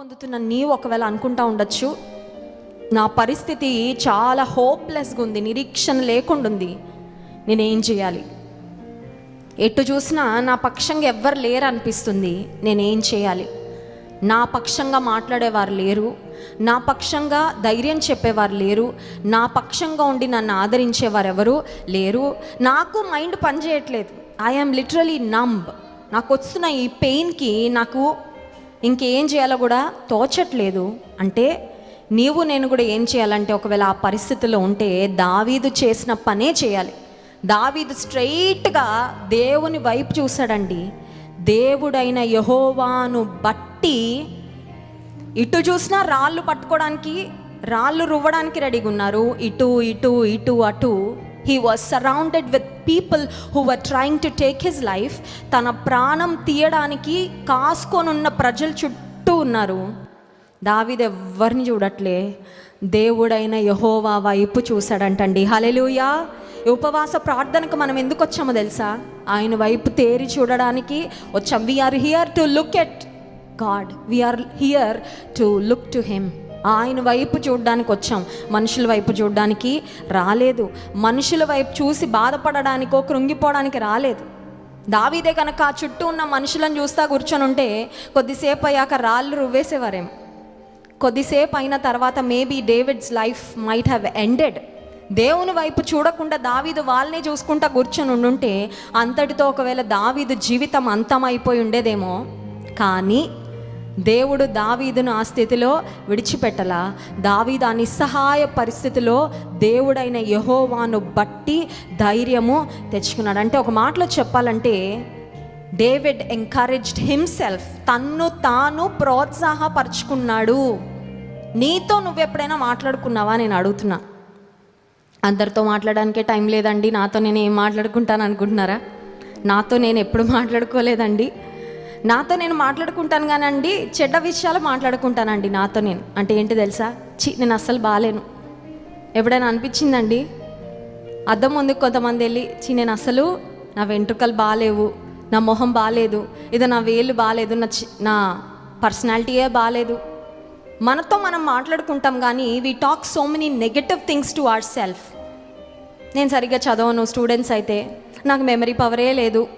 పొందుతున్న నీవు ఒకవేళ అనుకుంటా ఉండొచ్చు నా పరిస్థితి చాలా హోప్లెస్గా ఉంది నిరీక్షణ లేకుండా ఉంది నేనేం చేయాలి? ఎటు చూసినా నా పక్షంగా ఎవ్వరు లేరు అనిపిస్తుంది. నేనేం చేయాలి? నా పక్షంగా మాట్లాడేవారు లేరు. నా పక్షంగా ధైర్యం చెప్పేవారు లేరు. నా పక్షంగా ఉండి నన్ను ఆదరించేవారు ఎవరు లేరు. నాకు మైండ్ పనిచేయట్లేదు. ఐఎమ్ లిటరలీ నంబ్ నాకు వస్తున్న ఈ పెయిన్కి నాకు ఇంకేం చేయాలో కూడా తోచట్లేదు. అంటే నీవు నేను కూడా ఏం చేయాలంటే ఒకవేళ ఆ పరిస్థితిలో ఉంటే దావీదు చేసిన పనే చేయాలి. దావీదు స్ట్రైట్గా దేవుని వైపు చూశాడండి. దేవుడైన యహోవాను బట్టి ఇటు చూసినా రాళ్ళు పట్టుకోవడానికి రాళ్ళు రువ్వడానికి రెడీగా ఉన్నారు. ఇటు ఇటు ఇటు అటు. He was surrounded with people who were trying to take his life తన ప్రాణం తీయడానికి కాసుకొనున్న ప్రజలు చుట్టూ ఉన్నారు. దావిది ఎవరిని చూడట్లే. దేవుడైన యహోవా వైపు చూశాడంటండి. హలెలుయా ఉపవాస ప్రార్థనకు మనం ఎందుకు వచ్చామో తెలుసా? ఆయన వైపు తేరి చూడడానికి వచ్చాం. We are here to look at God we are here to look to him ఆయన వైపు చూడడానికి వచ్చాం. మనుషుల వైపు చూడడానికి రాలేదు. మనుషుల వైపు చూసి బాధపడడానికో కృంగిపోవడానికి రాలేదు. దావీదే కనుక ఆ చుట్టూ ఉన్న మనుషులను చూస్తా కూర్చొని ఉంటే కొద్దిసేపు అయ్యాక రాళ్ళు రువ్వేసేవారేమో. కొద్దిసేపు అయిన తర్వాత maybe David's life might have ended. దేవుని వైపు చూడకుండా దావీదు వాళ్ళనే చూసుకుంటా కూర్చొని ఉండుంటే అంతటితో ఒకవేళ దావీదు జీవితం అంతమైపోయి ఉండేదేమో. కానీ దేవుడు దావీదును ఆ స్థితిలో విడిచిపెట్టలా. దావీదు ఆ నిస్సహాయ పరిస్థితిలో దేవుడైన యహోవాను బట్టి ధైర్యము తెచ్చుకున్నాడు. అంటే ఒక మాటలో చెప్పాలంటే డేవిడ్ ఎంకరేజ్డ్ హిమ్సెల్ఫ్ తన్ను తాను ప్రోత్సాహపరుచుకున్నాడు. నీతో నువ్వు ఎప్పుడైనా మాట్లాడుకున్నావా నేను అడుగుతున్నా. అందరితో మాట్లాడడానికే టైం లేదండి. నాతో నేను ఏం మాట్లాడుకుంటాను అనుకుంటున్నారా? నాతో నేను ఎప్పుడు మాట్లాడుకోలేదండి. నాతో నేను మాట్లాడుకుంటాను కానండి చెడ్డ విషయాలు మాట్లాడుకుంటానండి నాతో నేను. అంటే ఏంటి తెలుసా? చి నేను అస్సలు బాగాలేను ఎప్పుడైనా అనిపించిందండి? అద్దం ముందు కొంతమంది వెళ్ళి చి నేను అసలు నా వెంట్రుకలు బాగాలేవు నా మొహం బాగాలేదు ఇది నా వేలు బాగాలేదు నా చి నా పర్సనాలిటీయే బాగాలేదు మనతో మనం మాట్లాడుకుంటాం కానీ we talk so many negative things to our self నేను సరిగ్గా చదవను స్టూడెంట్స్ అయితే. నాకు మెమరీ పవరే లేదు.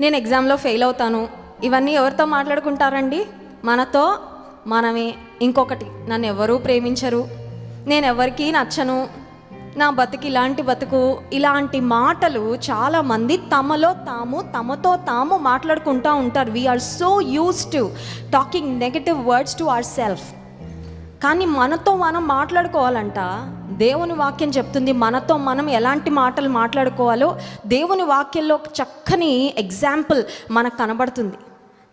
నేను ఎగ్జామ్లో ఫెయిల్ అవుతాను. ఇవన్నీ ఎవరితో మాట్లాడుకుంటారండి? మనతో? మనమే. ఇంకొకటి నన్ను ఎవరూ ప్రేమించరు. నేను ఎవరికీ నచ్చను. నా బతుకు ఇలాంటి బతుకు ఇలాంటి మాటలు చాలామంది తమలో తాము తమతో తాము మాట్లాడుకుంటూ ఉంటారు. We are so use to talking negative words to our self కానీ మనతో మనం మాట్లాడుకోవాలంట. దేవుని వాక్యం చెప్తుంది మనతో మనం ఎలాంటి మాటలు మాట్లాడుకోవాలో దేవుని వాక్యంలో చక్కని ఎగ్జాంపుల్ మనకు కనబడుతుంది.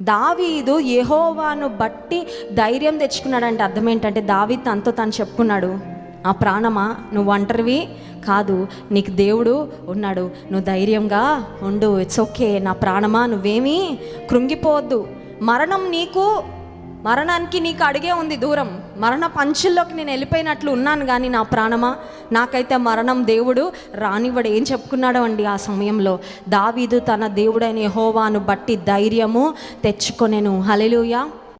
దావీదు యహోవాను బట్టి ధైర్యం తెచ్చుకున్నాడంటే. అర్థం ఏంటంటే దావీ తనతో తను చెప్పుకున్నాడు ఆ ప్రాణమా? నువ్వు ఒంటరివి? కాదు నీకు దేవుడు ఉన్నాడు. నువ్వు ధైర్యంగా ఉండు. ఇట్స్ ఓకే నా ప్రాణమా? నువ్వేమీ కృంగిపోవద్దు. మరణం నీకు మరణానికి నీకు అడిగే ఉంది దూరం. మరణ పంచుల్లోకి నేను వెళ్ళిపోయినట్లు ఉన్నాను కానీ నా ప్రాణమా? నాకైతే మరణం దేవుడు రానివ్వడు. ఏం చెప్పుకున్నాడో అండి ఆ సమయంలో? దావీదు తన దేవుడైన హోవాను బట్టి ధైర్యము తెచ్చుకొనేను. హలెలుయా